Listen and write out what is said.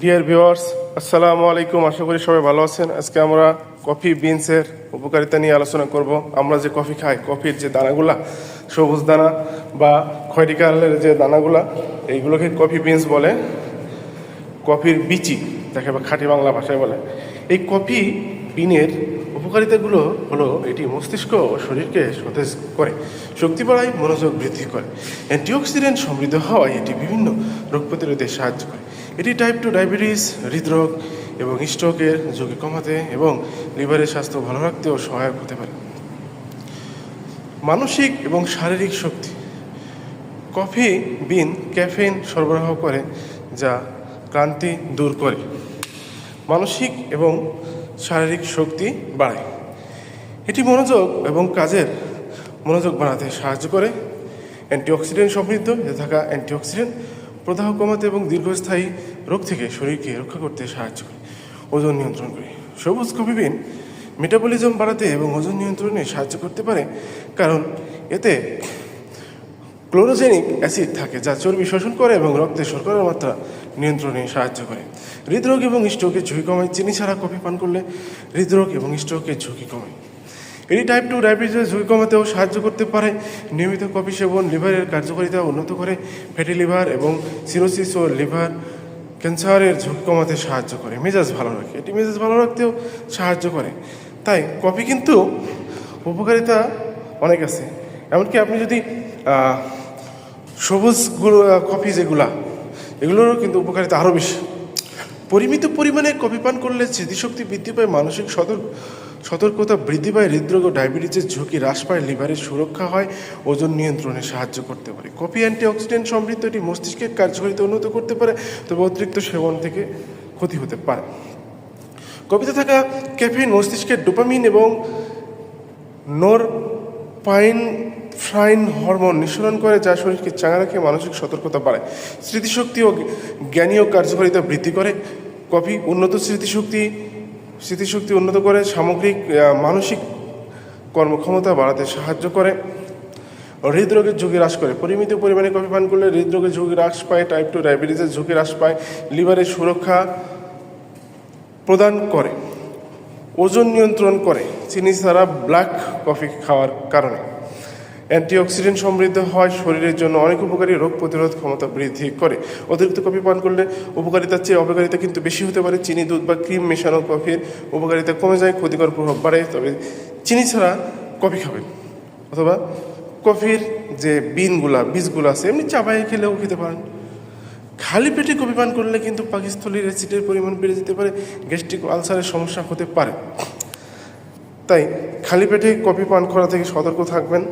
Deer viewers আসসালামু আলাইকুম আশা করি সবাই ভালো আছেন। আজকে আমরা কফি বিনসের উপকারিতা নিয়ে আলোচনা করব। আমরা যে কফি খাই, কফির যে দানাগুলা, সবুজ দানা বা খয়েরি কালারের যে দানাগুলা, এইগুলোকে কফি বিনস বলে। কফির বিচি, যাকে বা খাঁটি বাংলা ভাষায় বলে। এই কফি বিনের উপকারিতাগুলো হলো, এটি মস্তিষ্ক ও শরীরকে সতেজ করে, শক্তি বাড়ায়, মনোযোগ বৃদ্ধি করে। অ্যান্টিঅক্সিডেন্ট সমৃদ্ধ হওয়ায় এটি বিভিন্ন রোগ প্রতিরোধে সাহায্য করে। এটি টাইপ টু ডায়াবেটিস হৃদরোগ এবং স্ট্রোকের ঝুঁকি কমাতে এবং লিভারের স্বাস্থ্য ভালো রাখতেও সহায়ক হতে পারে। মানসিক এবং শারীরিক শক্তি। কফি, বিন, ক্যাফেইন সরবরাহ করে যা ক্লান্তি দূর করে। মানসিক এবং শারীরিক শক্তি বাড়ায়। এটি মনোযোগ এবং কাজের মনোযোগ বাড়াতে সাহায্য করে। অ্যান্টিঅক্সিডেন্ট সমৃদ্ধ, এতে থাকা অ্যান্টিঅক্সিডেন্ট প্রদাহ কমাতে এবং দীর্ঘস্থায়ী রোগ থেকে শরীরকে রক্ষা করতে সাহায্য করে। ওজন নিয়ন্ত্রণ করে। সবুজ কফি বিন মেটাবলিজম বাড়াতে এবং ওজন নিয়ন্ত্রণে সাহায্য করতে পারে, কারণ এতে ক্লোরোজেনিক অ্যাসিড থাকে, যা চর্বি শোষণ করে এবং রক্তে শর্করার মাত্রা নিয়ন্ত্রণে সাহায্য করে। হৃদরোগ এবং স্ট্রোকের ঝুঁকি কমায়। চিনি ছাড়া কফি পান করলে হৃদরোগ এবং স্ট্রোকের ঝুঁকি কমায়। এটি টাইপ টু ডায়াবেটিসের ঝুঁকি কমাতেও সাহায্য করতে পারে, নিয়মিত কফি সেবন, লিভারের কার্যকারিতা উন্নত করে ফ্যাটি লিভার এবং সিরোসিস ও লিভার ক্যান্সারের ঝুঁকি কমাতে সাহায্য করে। মেজাজ ভালো রাখে। এটি মেজাজ ভালো রাখতেও সাহায্য করে। তাই কফি কিন্তু উপকারিতা অনেক আছে। এমনকি আপনি যদি সবুজ কফি যেগুলা, এগুলোরও কিন্তু উপকারিতা আরও বেশি। পরিমিত পরিমাণে কফি পান করলে স্মৃতিশক্তি বৃদ্ধি পায়, মানসিক সতর্ক সতর্কতা বৃদ্ধি পায় হৃদরোগ ও ডায়াবেটিসের ঝুঁকি হ্রাস পায়, লিভারের সুরক্ষা হয়, ওজন নিয়ন্ত্রণে সাহায্য করতে পারে। কফি অ্যান্টিঅক্সিডেন্ট সমৃদ্ধ এটি মস্তিষ্কের কার্যকারিতা উন্নত করতে পারে, তবে অতিরিক্ত সেবন থেকে ক্ষতি হতে পারে। কফিতে থাকা ক্যাফিন মস্তিষ্কের ডোপামিন এবং নোর পাইন ফ্রাইন হরমোন নিঃসরণ করে, যা শরীরকে চাঙা রাখে, মানসিক সতর্কতা বাড়ায়। স্মৃতিশক্তি ও জ্ঞানীয় কার্যকারিতা বৃদ্ধি করে। কফি উন্নত স্মৃতিশক্তি স্মৃতিশক্তি উন্নত করে সামগ্রিক মানসিক কর্মক্ষমতা বাড়াতে সাহায্য করে। হৃদরোগের ঝুঁকি হ্রাস করে। পরিমিত পরিমাণে কফি পান করলে হৃদরোগের ঝুঁকি হ্রাস পায় টাইপ টু ডায়াবেটিসের ঝুঁকি হ্রাস পায়, লিভারের সুরক্ষা প্রদান করে, ওজন নিয়ন্ত্রণ করে, চিনি ছাড়া ব্ল্যাক কফি খাওয়ার কারণে। অ্যান্টিঅক্সিডেন্ট সমৃদ্ধ হয় শরীরের জন্য। অনেক উপকারী রোগ প্রতিরোধ ক্ষমতা বৃদ্ধি করে। অতিরিক্ত কফি পান করলে উপকারিতার চেয়ে অপকারিতা কিন্তু বেশি হতে পারে। চিনি, দুধ বা ক্রিম মেশানো কফির উপকারিতা কমে যায়, ক্ষতিকর প্রভাব বাড়ে। তবে চিনি ছাড়া কফি খাবেন অথবা কফির যে বিনগুলা, বীজগুলো আছে, এমনি চাবাই খেলেও খেতে পারেন। খালি পেটে কফি পান করলে কিন্তু পাকিস্থলীর অ্যাসিডের পরিমাণ বেড়ে যেতে পারে, গ্যাস্ট্রিক আলসারের সমস্যা হতে পারে। তাই খালি পেটে কফি পান করা থেকে সতর্ক থাকবেন।